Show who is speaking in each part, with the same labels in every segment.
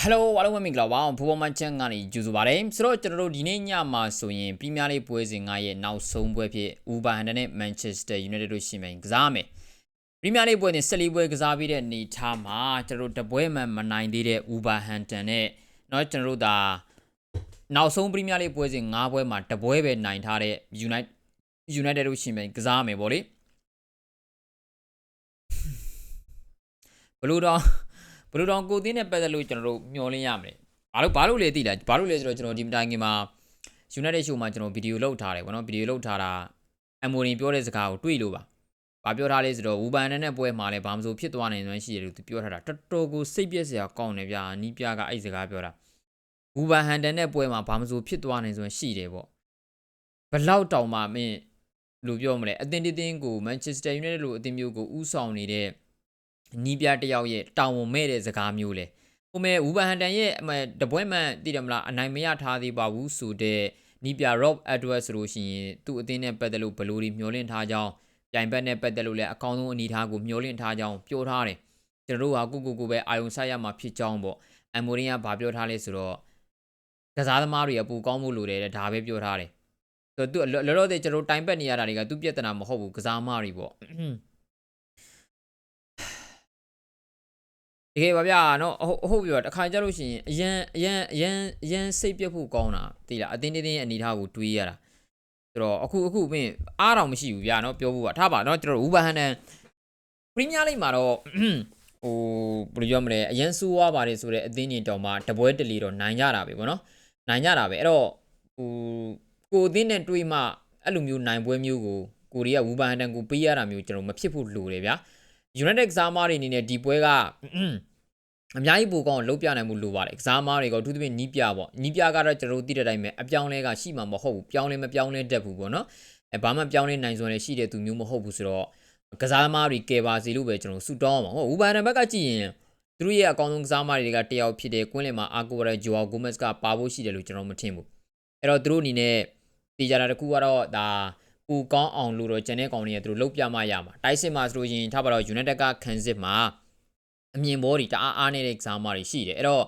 Speaker 1: ဟယ်လိုအားလုံးပဲမင်္ဂလာပါဘူဘောမန်ချန်ကနေကြိုဆိုပါရစေဆိုတော့ကျွန်တော်တို့ဒီနေ့ညမှာဆိုရင်ပရီးမီးယားလိပွဲစဉ်9ရဲ့နောက်ဆုံးပွဲဖြစ်ဥဘာဟန်ဒန်နဲ့မန်ချက်စတာယူနိုက်တက်တို့ရှင်မယ်ကစားမယ်ပရီးမီးယားလိပွဲစဉ်14ပွဲကစားပြီးတဲ့အနေထားမှာကျွန်တော်တို့တပွဲမှမနိုင်သေးတဲ့ဥဘာဟန်ဒန်နဲ့เนาะကျွန်တော်တို့ဒါနောက်ဆုံးပရီးမီးယားလိပွဲစဉ်9ပွဲမှာတပွဲပဲနိုင်ထားတဲ့ United United တို့ရှင်မယ်ကစားမယ်ပေါ့လေဘလူးတော့ ဘယ်လိုတောင်ကိုသင်းနဲ့ပတ်သက်လို့ကျွန်တော်တို့မျှော်လင့်ရမလဲဘာလို့ဘာလို့လဲသိလားဘာလို့လဲဆိုတော့ကျွန်တော်ဒီမတိုင်ခင်မှာ United Show မှာကျွန်တော်ဗီဒီယိုလုပ်ထားတယ်ဗောနော်ဗီဒီယိုလုပ်ထားတာအမိုရင်ပြောတဲ့စကားကိုတွေ့လို့ပါဘာပြောထားလဲဆိုတော့ဝူဘန်နဲ့ပွဲမှာလဲဘာမှမဆိုဖြစ်သွားနိုင်စွမ်းရှိတယ်လို့သူပြောထားတာတော်တော်ကိုစိတ်ပြက်စရာကောင်းတယ်ဗျာနီးပြကအဲ့စကားပြောတာဝူဘန်ဟန်တန်နဲ့ပွဲမှာဘာမှမဆိုဖြစ်သွားနိုင်စွမ်းရှိတယ်ဗောဘလောက်တောင်မှမင်းလူပြောမလဲအတင်းတင်းကို Manchester United လို့အတင်းမျိုးကိုဥဆောင်နေတဲ့ နီးပြတယောက်ရဲ့တောင်ဝန်မဲ့တဲ့စကားမျိုးလေဟိုမဲ့ဝူဘန်ဟန်တန်ရဲ့အမတပွဲမှန်တည်တယ်မလားအနိုင်မရထားသေးပါဘူးဆိုတဲ့နီးပြ Rob Edwards ဆိုလို့ရှိရင်သူ့အသင်းနဲ့ပတ်သက်လို့ဘယ်လိုဒီမျောလင့်ထားကြောင်းပြိုင်ဘက်နဲ့ပတ်သက်လို့လည်းအကောင်းဆုံးအနေအထားကိုမျောလင့်ထားကြောင်းပြောထားတယ်ကျွန်တော်တို့ဟာကိုကိုကိုပဲအာယုံဆိုင်ရမှာဖြစ်ကြောင်းပေါ့အမ်မိုရင်ကဗာပြောထားလဲဆိုတော့ကစားသမားတွေအပူကောင်းမှုလိုတယ်တဲ့ဒါပဲပြောထားတယ်ဆိုတော့သူလောလောဆယ်ကျွန်တော်တိုင်ပတ်နေရတာတွေကသူပြဿနာမဟုတ်ဘူးကစားသမားတွေပေါ့ တကယ်ပါဗျာနော်ဟုတ်ဟုတ်ပြီပါတခါကြလို့ရှိရင်အရန်အရန်အရန်အရန်စိတ်ပြတ်ဖို့ကောင်းတာသိလားအတင်းတင်းရဲ့အနေထားကိုတွေးရတာဆိုတော့အခုအခုမင်းအားတောင်မရှိဘူးဗျာနော်ပြောဖို့ကထားပါနော်ကျွန်တော်ဝူဘန်ဟန်တန်ပရီးမီးယားလိမှာတော့ဟိုဘယ်လိုပြောမလဲအရန်ဆူဝါပါတယ်ဆိုတဲ့အသင်းကြီးတောင်မှတပွဲတလီတော့နိုင်ကြတာပဲဗောနော်နိုင်ကြတာပဲအဲ့တော့ဟိုကိုအသင်းနဲ့တွေးမှအဲ့လိုမျိုးနိုင်ပွဲမျိုးကိုကိုရီးယားဝူဘန်ဟန်တန်ကိုပေးရတာမျိုးကျွန်တော်မဖြစ်ဖို့လိုတယ်ဗျာ United ကစားမားတွေအနေနဲ့ဒီပွဲက အများကြီးပိုကောင်းလှုပ်ပြနိုင်မှုလိုပါတယ်ကစားမားတွေကသူသဖြင့်နီးပြပေါ့နီးပြကတော့ကျွန်တော်တို့သိတဲ့အတိုင်းပဲအပြောင်းလဲကရှိမှာမဟုတ်ဘူးပြောင်းလဲမပြောင်းလဲတတ်ဘူးပေါ့နော်အဲဘာမှပြောင်းလဲနိုင်စွမ်းလည်းရှိတဲ့သူမျိုးမဟုတ်ဘူးဆိုတော့ကစားမားတွေကယ်ပါစီလို့ပဲကျွန်တော်ဆူတောင်းအောင်ဟုတ်ဦးဘန်ဒန်ဘက်ကကြည့်ရင်သူတို့ရဲ့အကောင်းဆုံးကစားမားတွေကတယောက်ဖြစ်တဲ့ကွင်းလင်မှာအာကိုရဂျိုအာဂိုမက်စ်ကပါဖို့ရှိတယ်လို့ကျွန်တော်မထင်ဘူးအဲ့တော့သူတို့အနေနဲ့တေးကြတာတခုကတော့ဒါကိုကောင်းအောင်လို့တော့ကျန်တဲ့ကောင်တွေကသူတို့လှုပ်ပြမှရမှာတိုက်စစ်မှာဆိုလို့ရင်ထားပါတော့ United ကခံစစ်မှာ အမြင်ဘောတွေတအားအားနေတဲ့ကစားမတွေရှိတယ်အဲ့တော့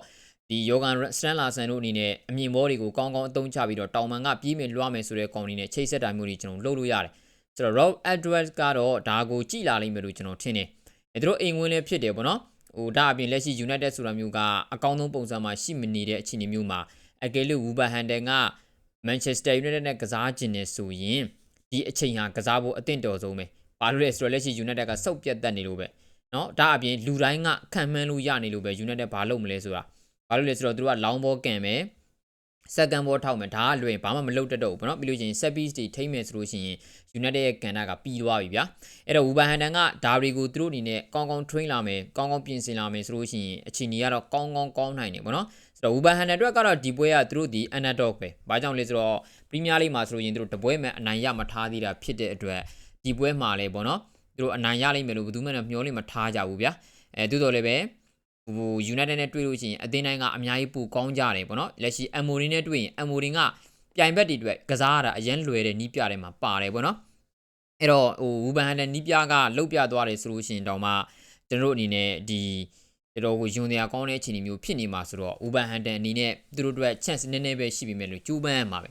Speaker 1: ဒီယောဂန်စတန်လာဆန်တို့အနေနဲ့အမြင်ဘောတွေကိုကောင်းကောင်းအသုံးချပြီးတော့တောင်မန်ကပြေးမယ်လွှားမယ်ဆိုတဲ့ကောင်တွေနဲ့ချိတ်ဆက်တာမျိုးတွေကျွန်တော်လုပ်လို့ရတယ်ဆိုတော့ Rob Edwards ကတော့ဒါကိုကြည်လာလိမ့်မယ်လို့ကျွန်တော်ထင်တယ်အဲတို့အိမ်ဝင်လည်းဖြစ်တယ်ပေါ့နော်ဟိုဒါအပြင်လက်ရှိ United ဆိုတာမျိုးကအကောင်းဆုံးပုံစံမှာရှိမနေတဲ့အခြေအနေမျိုးမှာအကယ်လို့ Wolverhampton က Manchester United နဲ့ကစားခြင်းနဲ့ဆိုရင်ဒီအချိန်ဟာကစားဖို့အသင့်တော်ဆုံးပဲဘာလို့လဲဆိုတော့လက်ရှိ United ကစုပ်ပြတ်တက်နေလို့ပဲ เนาะဒါအပြင်လူတိုင်းကခံမှန်းလို့ရနေလို့ပဲ United ဘာလုပ်မလဲဆိုတာဘာလို့လဲဆိုတော့သူတို့ကလောင်းဘောကန်မယ်စက္ကန့်ဘောထောက်မယ်ဒါကလွယ်ဘာမှမလုပ်တတ်တော့ဘူးเนาะပြီးလို့ချင်း set piece တွေထိမ့်မယ်ဆိုလို့ရှိရင် United ရဲ့ကန်တာကပြီးသွားပြီဗျာအဲ့တော့ Wolverhampton ကဒါတွေကိုသူတို့အနေနဲ့ကောင်းကောင်း train လာမယ်ကောင်းကောင်းပြင်ဆင်လာမယ်ဆိုလို့ရှိရင်အချိန်ကြီးကတော့ကောင်းကောင်းကောင်းနိုင်တယ်ပေါ့နော်ဆိုတော့ Wolverhampton အတွက်ကတော့ဒီပွဲကသူတို့ဒီ underdog ပဲဘာကြောင့်လဲဆိုတော့ Premier League မှာဆိုလို့ရင်သူတို့တပွဲမှအနိုင်ရမထားသေးတာဖြစ်တဲ့အတွက်ဒီပွဲမှာလည်းပေါ့နော် သူတို့အနိုင်ရလိမ့်မယ်လို့ဘယ်သူမှမျှော်လင့်မထားကြဘူးဗျာအဲသို့တော်လည်းပဲဟို United နဲ့တွေ့လို့ရှိရင်အသင်းတိုင်းကအများကြီးပိုကောင်းကြတယ်ပေါ့နော်လက်ရှိ Amorin နဲ့တွေ့ရင် Amorin ကပြိုင်ဘက်တွေအတွက်ကစားရတာအရင်လွယ်တဲ့နီးပြတယ်မှာပါတယ်ပေါ့နော်အဲ့တော့ဟိုဝူဘန်ဟန်တဲ့နီးပြကလှုပ်ပြသွားတယ်ဆိုလို့ရှိရင်တောင်မှကျွန်တော်တို့အနေနဲ့ဒီတော်တော်ကိုယွန်တရားကောင်းတဲ့အခြေအနေမျိုးဖြစ်နေမှာဆိုတော့ဝူဘန်ဟန်တန်အနေနဲ့သူတို့အတွက် chance နည်းနည်းပဲရှိပြီမဲ့လို့ကြိုးပမ်းရမှာပဲ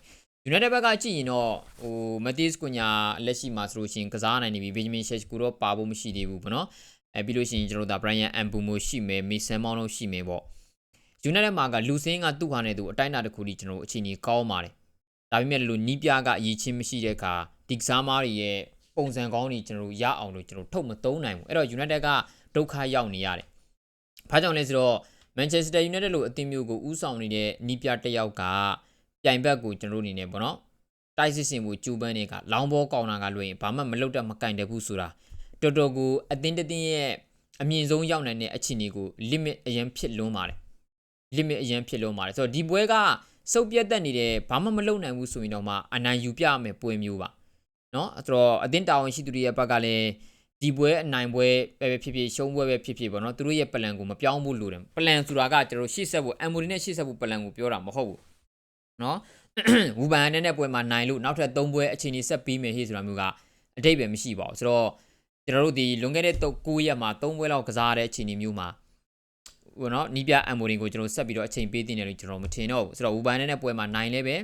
Speaker 1: United ဘက်ကကြည့်ရင်တော့ဟို Matheus Cunha လက်ရှိမှာဆိုလို့ရှိရင်ကစားနိုင်နေပြီ Benjamin Sesko တော့ပါဖို့မရှိသေးဘူးပေါ့နော်အဲပြီးလို့ရှိရင်ကျွန်တော်တို့ဒါ Brian Mbumo ရှိမယ် Mason Mount တို့ရှိမယ်ပေါ့ United မှာကလူစင်းကသူ့ဟာနဲ့သူအတိုင်းအတာတစ်ခုကြီးကျွန်တော်တို့အချိန်ကြီးကောင်းပါတယ်ဒါပေမဲ့လို့နီးပြကအရေးချင်းမရှိတဲ့အခါဒီကစားမားတွေရဲ့ပုံစံကောင်းတွေကျွန်တော်တို့ရအောင်လို့ကျွန်တော်ထုတ်မသုံးနိုင်ဘူးအဲ့တော့ United ကဒုက္ခရောက်နေရတယ်ဘာကြောင့်လဲဆိုတော့ Manchester United လို့အသင်းမျိုးကိုဥဆောင်နေတဲ့နီးပြတစ်ယောက်က ပြိုင်ဘက်ကိုကျွန်တော်တို့အနေနဲ့ပေါ့နော်တိုက်စစ်စင်မှုကျူပန်းတွေကလောင်းဘောကောင်းတာကလွှင့်ဘာမှမလုပ်တတ်မကင်တဘူးဆိုတာတော်တော်ကိုအသင်းတစ်သင်းရဲ့အမြင့်ဆုံးရောက်နိုင်တဲ့အခြေအနေကို limit အရင်ဖြစ်လွန်းပါတယ် limit အရင်ဖြစ်လွန်းပါတယ်ဆိုတော့ဒီပွဲကစုပ်ပြတ်တက်နေတယ်ဘာမှမလုပ်နိုင်ဘူးဆိုရင်တော့မှအနိုင်ယူပြမယ်ပွဲမျိုးပါเนาะဆိုတော့အသင်းတာဝန်ရှိသူတွေရဲ့ဘက်ကလည်းဒီပွဲအနိုင်ပွဲပဲပဲဖြစ်ဖြစ်ရှုံးပွဲပဲဖြစ်ဖြစ်ပေါ့နော်သူတို့ရဲ့ပလန်ကိုမပြောင်းဘူးလို့တယ်ပလန်ဆိုတာကကျွန်တော်ရှေ့ဆက်ဖို့အမ်မိုရီနဲ့ရှေ့ဆက်ဖို့ပလန်ကိုပြောတာမဟုတ်ဘူး နော်ဝူဘန်နဲ့တဲ့ပွဲမှာနိုင်လို့နောက်ထပ်၃ပွဲအချိန်ကြီးဆက်ပြီးမယ်ဟေ့ဆိုတာမျိုးကအတိတ်ပဲမရှိပါဘူးဆိုတော့ကျွန်တော်တို့ဒီလွန်ခဲ့တဲ့9ရက်မှာ3ပွဲလောက်ကစားတဲ့အချိန်ကြီးမျိုးမှာဟိုနော်နီးပြအမ်မိုရင်ကိုကျွန်တော်ဆက်ပြီးတော့အချိန်ပေးတင်တယ်လို့ကျွန်တော်မထင်တော့ဘူးဆိုတော့ဝူဘန်နဲ့နဲ့ပွဲမှာနိုင်လဲပဲ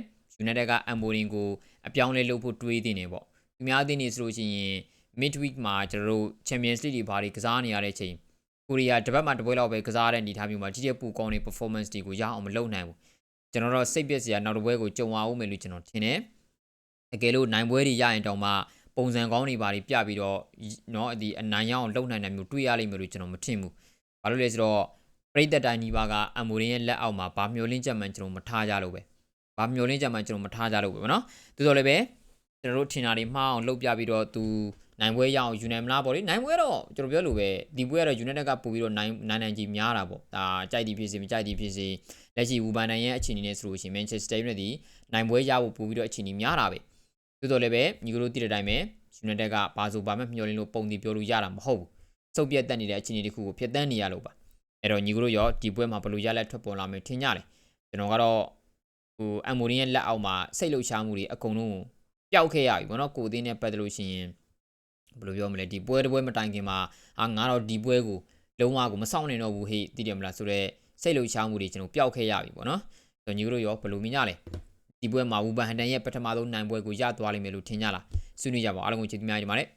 Speaker 1: United ကအမ်မိုရင်ကိုအပြောင်းလဲလုပ်ဖို့တွေးတင်နေပေါ့သူများတင်နေဆိုလို့ရှိရင် midweek မှာကျွန်တော်တို့ Champions League တွေဘာတွေကစားနေရတဲ့ချိန်ကိုရီးယားတစ်ပတ်မှတစ်ပွဲလောက်ပဲကစားတဲ့အနေအထားမျိုးမှာကြီးကျယ်ပူကောင်းတဲ့ performance တွေကိုရအောင်မလုပ်နိုင်ဘူး ကျွန်တော်တော့စိတ်ပျက်စရာနောက်တစ်ပွဲကိုကြုံအောင်မယ်လို့ကျွန်တော်ထင်တယ်တကယ်လို့နိုင်ပွဲတွေရရင်တောင်မှပုံစံကောင်းတွေဘာတွေပြပြီးတော့เนาะဒီအနိုင်ရအောင်လုပ်နိုင်တယ်မျိုးတွေးရလိမ့်မယ်လို့ကျွန်တော်မထင်ဘူးဘာလို့လဲဆိုတော့ပရိသတ်တိုင်းဒီပါကအမ်မိုရင်ရဲ့လက်အောက်မှာဗာမျောလင်းချက်မှန်ကျွန်တော်မထားကြလို့ပဲဗာမျောလင်းချက်မှန်ကျွန်တော်မထားကြလို့ပဲဗောနော်သို့တော်လည်းပဲကျွန်တော်တို့ထင်တာတွေမှားအောင်လုပ်ပြပြီးတော့သူနိုင်ပွဲရအောင်ယူနိုင်မလားပေါ့လေနိုင်ပွဲတော့ကျွန်တော်ပြောလို့ပဲဒီပွဲကတော့ United ကပို့ပြီးတော့နိုင်နိုင်နိုင်ကြီးများတာပေါ့ဒါကြိုက်သည်ဖြစ်စေမကြိုက်သည်ဖြစ်စေ လက်ရှိဝူဘန်နိုင်ရဲ့အခြေအနေနဲ့ဆိုလို့ရှိရင် Manchester United ဒီနိုင်ပွဲရဖို့ပို့ပြီးတော့အခြေအနေများတာပဲသို့တော်လည်းပဲညီကတို့သိတဲ့အတိုင်းပဲ United ကဘာဆိုဘာမှမျှော်လင့်လို့ပုံတီပြောလို့ရတာမဟုတ်ဘူးစုပ်ပြတ်တက်နေတဲ့အခြေအနေတစ်ခုကိုဖျက်ဆီးနေရလို့ပါအဲ့တော့ညီကတို့ရောဒီပွဲမှာဘယ်လိုရလက်ထွက်ပေါ်လာမယ်ထင်ကြတယ်ကျွန်တော်ကတော့ဟိုအမ်မိုရင်ရဲ့လက်အောက်မှာစိတ်လှုပ်ရှားမှုတွေအကုန်လုံးပျောက်ခဲ့ရပြီဘောနော်ကိုအသေးနဲ့ပတ်သက်လို့ရှိရင်ဘယ်လိုပြောမလဲဒီပွဲတစ်ပွဲမတိုင်ခင်မှာအာငါတော့ဒီပွဲကိုလုံးဝကိုမဆောင်နိုင်တော့ဘူးဟေ့သိတယ်မလားဆိုတော့ စိတ်လှုပ်ရှားမှုတွေကျွန်တော်ပျောက်ခဲ့ရပြီပေါ့နော်ဆိုတော့ညီတို့ရောဘယ်လိုမြင်ကြလဲဒီပွဲမှာဝူဘန်ဟန်တန်ရဲ့ပထမဆုံးနိုင်ပွဲကိုရသွားလိမ့်မယ်လို့ထင်ကြလားဆွေးနွေးကြပါဦးအားလုံးကိုကျေးဇူးများတင်ပါတယ်